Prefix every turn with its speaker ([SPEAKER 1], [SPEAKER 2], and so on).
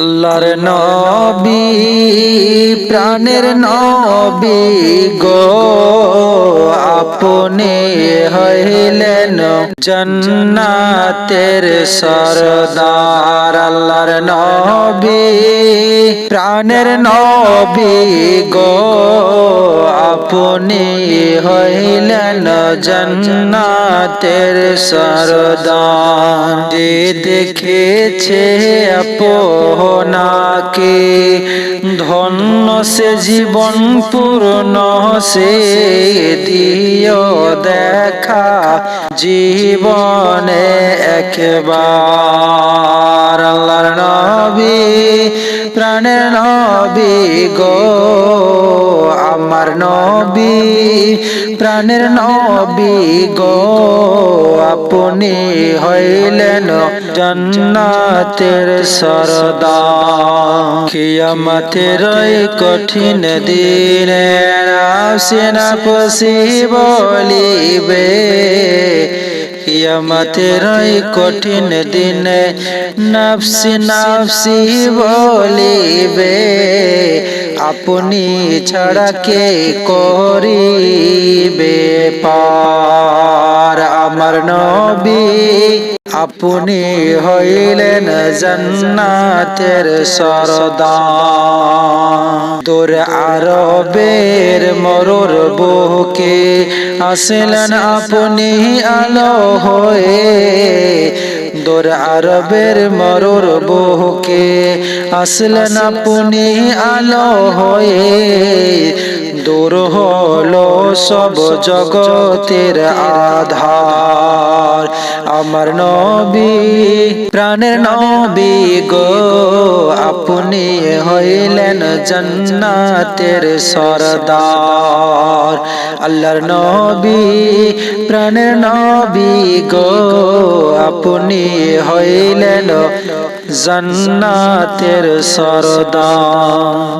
[SPEAKER 1] আল্লাহর নবী, প্রাণের নবী গো, আপনি হইলেন জন্নাতের সরদার। আল্লাহর নবী, প্রাণের নবী গো, আপনি হইলেন জন্নাতের সরদার। দেখেছে আপনাকে ধন্য সে জীবন পূর্ণ সে দিও দেখা জীবনে একবার। আল্লাহর নবী, প্রাণের নবী গো, আমার নবী প্রাণের নবী গো, আপনি হইলেন জন্নাতের সরদার। কিয়ামতের কঠিন দিনে আসেনা পশি বলিবে, কিয়ামতের কঠিন দিনে নফসি নফসি বলিবে। আপনি ছাড়া কে করিবে পার? আমার নবী আপনি হইলেন জন্নাতের সরদার। দূর আরবের মরুর বুকে আসলেন আপনি আলো হয়ে দূর আরবের মরুর বহুকে আসলেন আপনি আলো হয়ে। দূর হলো সব জগতের আধার। আমার নবী, প্রাণের নবী গো আপনি হইলেন জন্নাতের সরদার। আল্লাহর নবী প্রাণের নবী গো আপনি হইলেন জন্নাতের সরদার।